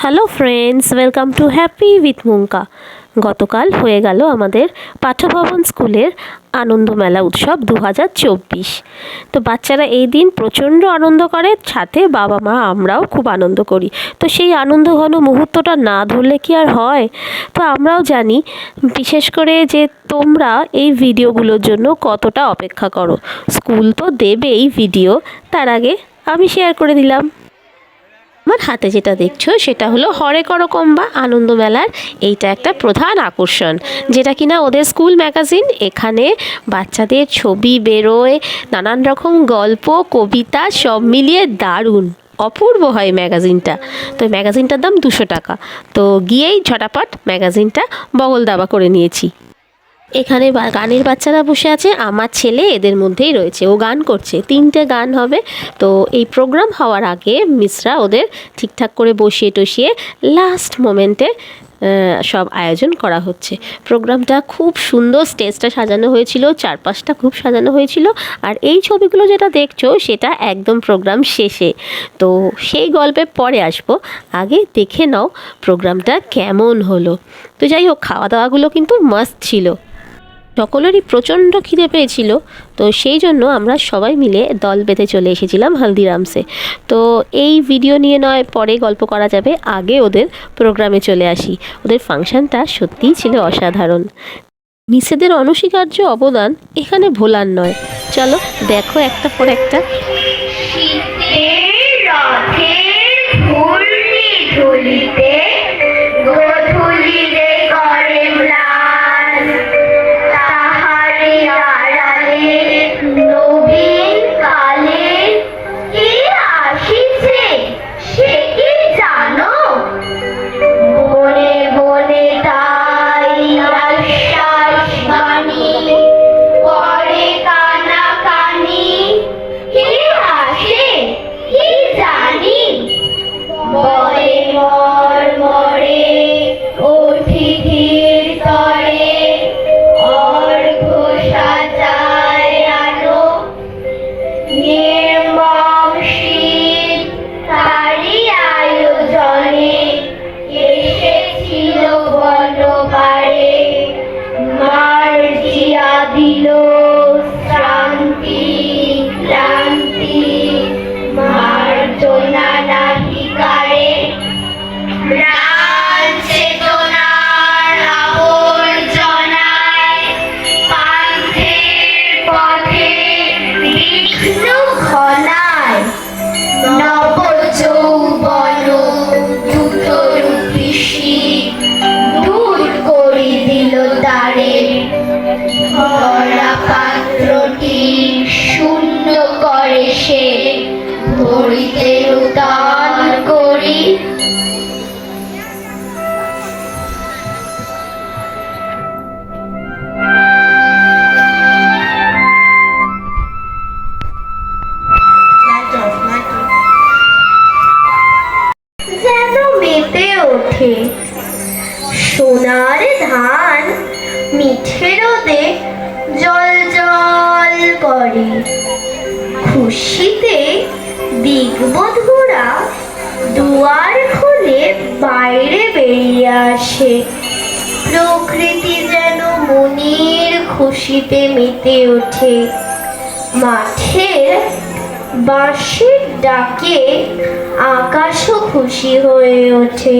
Hello friends welcome to happy with Munka গতকাল হয়ে গেল আমাদের পাঠ্যভবন স্কুলের আনন্দ মেলা উৎসব দু হাজার চব্বিশ। তো বাচ্চারা এই দিন প্রচণ্ড আনন্দ করে, সাথে বাবা মা আমরাও খুব আনন্দ করি। তো সেই আনন্দ ঘন মুহূর্তটা না ধরলে কি আর হয়? তো আমরাও জানি, বিশেষ করে যে তোমরা এই ভিডিওগুলোর জন্য কতটা অপেক্ষা করো। স্কুল তো দেবেই ভিডিও, তার আগে আমি শেয়ার করে দিলাম। আমার হাতে যেটা দেখছ সেটা হলো হরেক রকম বা আনন্দ মেলার এইটা একটা প্রধান আকর্ষণ। যেটা কিনা ওদের স্কুল ম্যাগাজিন, এখানে বাচ্চাদের ছবি বেরোয়, নানান রকম গল্প, কবিতা সব মিলিয়ে দারুণ। অপূর্ব হয় ম্যাগাজিনটা। তো ম্যাগাজিনটার দাম দুশো টাকা। তো গিয়েই ঝটাপট ম্যাগাজিনটা বগল দাবা করে নিয়েছি। এখানে গানের বাচ্চারা বসে আছে, আমার ছেলে এদের মধ্যেই রয়েছে। ও গান করছে। তিনটে গান হবে। তো এই প্রোগ্রাম হওয়ার আগে মিসরা ওদের ঠিকঠাক করে বসিয়ে টসিয়ে লাস্ট মোমেন্টে সব আয়োজন করা হচ্ছে। প্রোগ্রামটা খুব সুন্দর স্টেজটা সাজানো হয়েছিল, চারপাশটা খুব সাজানো হয়েছিল। আর এই ছবিগুলো যেটা দেখছ, সেটা একদম প্রোগ্রাম শেষে। তো সেই গল্পে পরে আসব। আগে দেখে নাও প্রোগ্রামটা কেমন হলো। তো যাই হোক খাওয়া দাওয়াগুলো কিন্তু মাস্ট ছিল। সকলেরই প্রচণ্ড খিদে পেয়েছিল, তো সেই জন্য আমরা সবাই মিলে দল বেঁধে চলে এসেছিলাম হলদিরামসে। তো এই ভিডিও নিয়ে নয়, পরে গল্প করা যাবে, আগে ওদের প্রোগ্রামে চলে আসি। ওদের ফাংশনটা সত্যিই ছিল অসাধারণ। নিষেধের অনস্বীকার্য অবদান এখানে ভোলার নয়। চলো দেখো একটা পর একটা। শীতের রথের ঘূর্ণি ঝুলিতে সোনার ধান মিঠে রোদে জল জল করে। খুশিতে দিগবধুরা দুয়ার খুলে বাইরে বেরিয়ে আসে। প্রকৃতি যেন মনির খুশিতে মেতে ওঠে। মাঠের বাঁশির ডাকে আকাশও খুশি হয়ে ওঠে।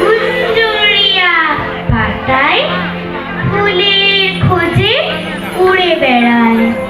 গুঞ্জরিয়া পাতায় ফুলের খোঁজে উড়ে বেড়ায়।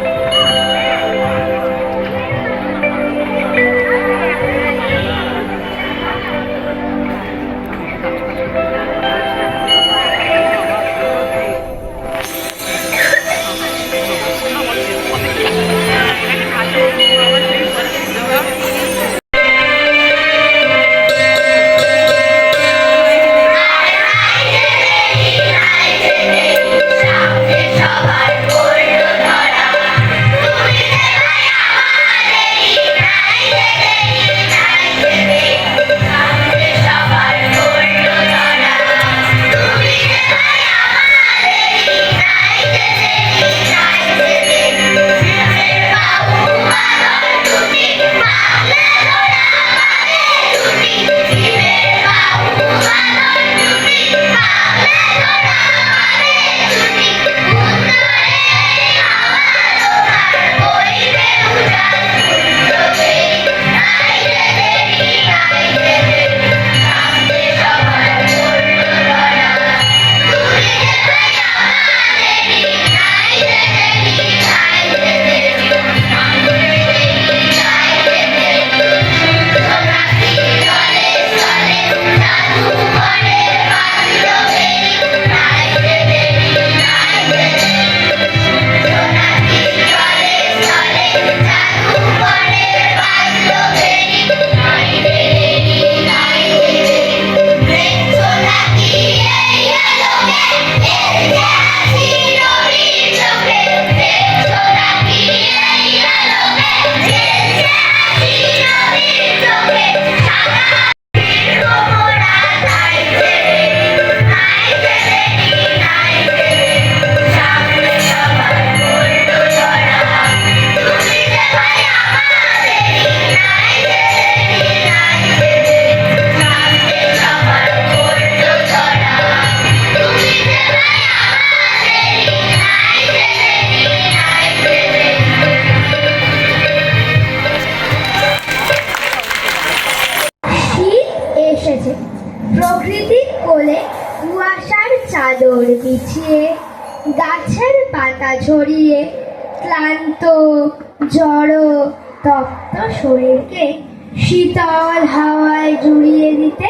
বিছিয়ে গাছের পাতা ঝরিয়ে ক্লান্ত জড়ো তপ্ত শরীরকে শীতল হাওয়ায় জুড়িয়ে দিতে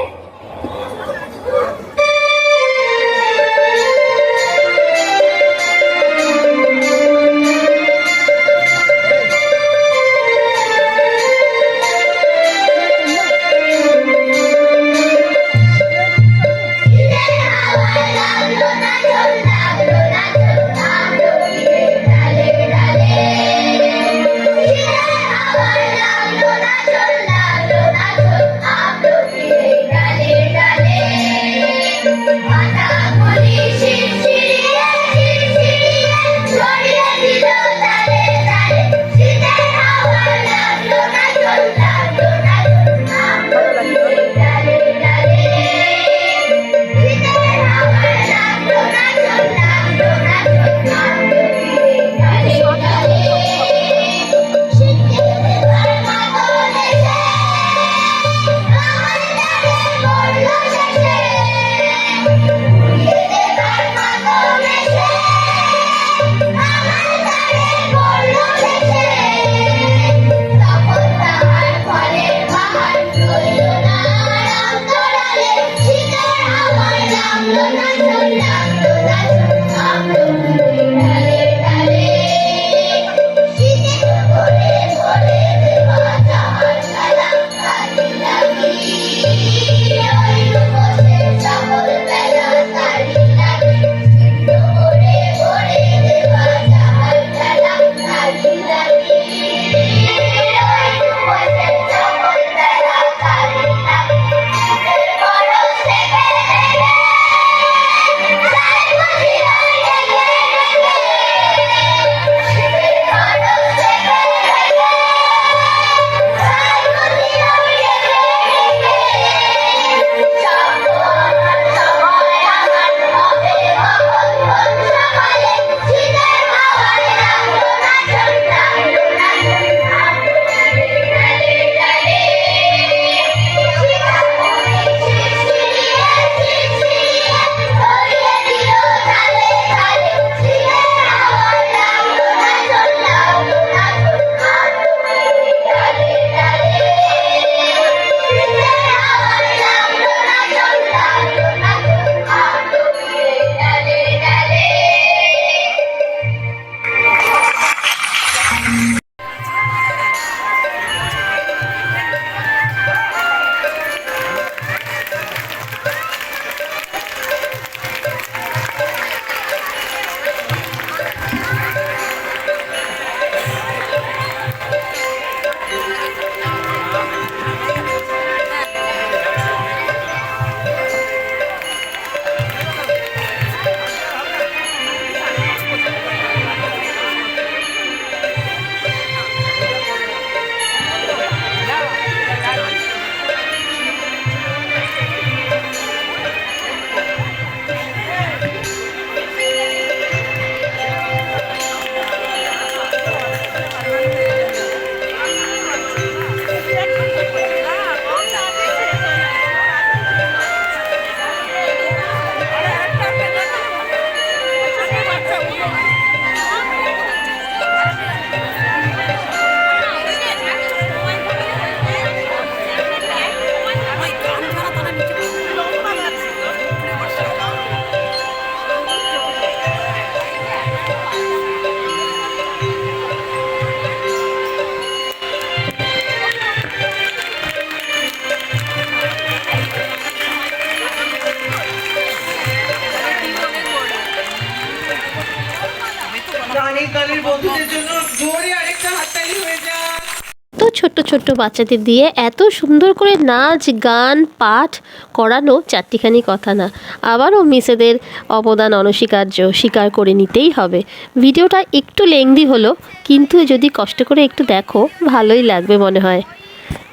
ছোট্ট বাচ্চাদের দিয়ে এত সুন্দর করে নাচ, গান, পাঠ করানো চারটিখানি কথা না। আবারও মিসেদের অবদান অনস্বীকার্য স্বীকার করে নিতেই হবে। ভিডিওটা একটু লেংদি হলো, কিন্তু যদি কষ্ট করে একটু দেখো, ভালোই লাগবে মনে হয়।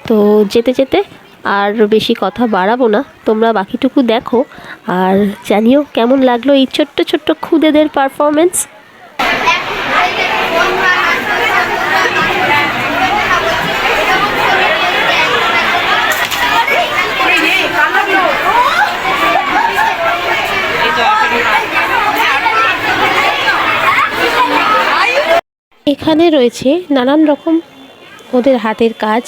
তো যেতে যেতে আর বেশি কথা বাড়াবো না, তোমরা বাকিটুকু দেখো আর জানিও কেমন লাগল এই ছোট্ট ছোট্ট খুদেদের পারফরমেন্স এখানে রয়েছে নানান রকম ওদের হাতের কাজ,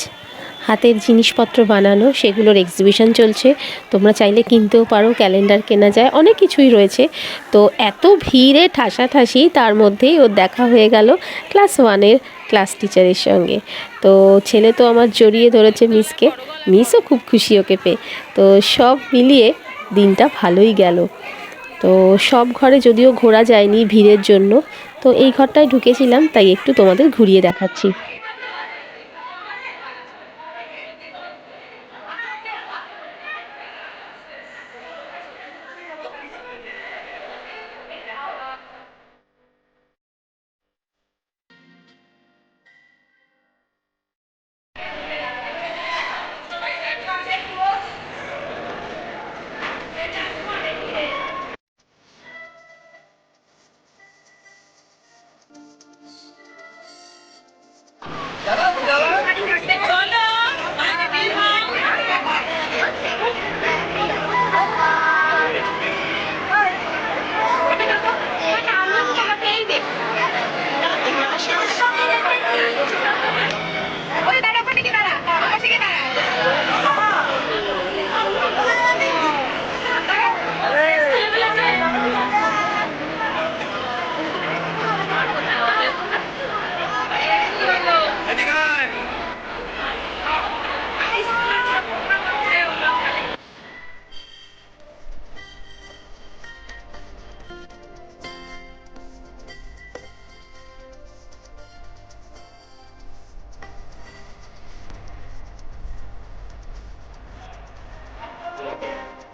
হাতের জিনিসপত্র বানানো, সেগুলোর এক্সিবিশন চলছে। তোমরা চাইলে কিনতেও পারো ক্যালেন্ডার কেনা যায়, অনেক কিছুই রয়েছে। তো এত ভিড়ে ঠাসাঠাসি, তার মধ্যেই ওর দেখা হয়ে গেল ক্লাস ওয়ানের ক্লাস টিচারের সঙ্গে। তো ছেলে তো আমার জড়িয়ে ধরেছে মিসকে মিসও খুব খুশি ওকে পেয়ে। তো সব মিলিয়ে দিনটা ভালোই গেল। তো সব ঘরে যদিও ঘোরা যায়নি ভিড়ের জন্য তো এই ঘরটায় ঢুকেছিলাম তাই একটু তোমাদের ঘুরিয়ে দেখাচ্ছি। together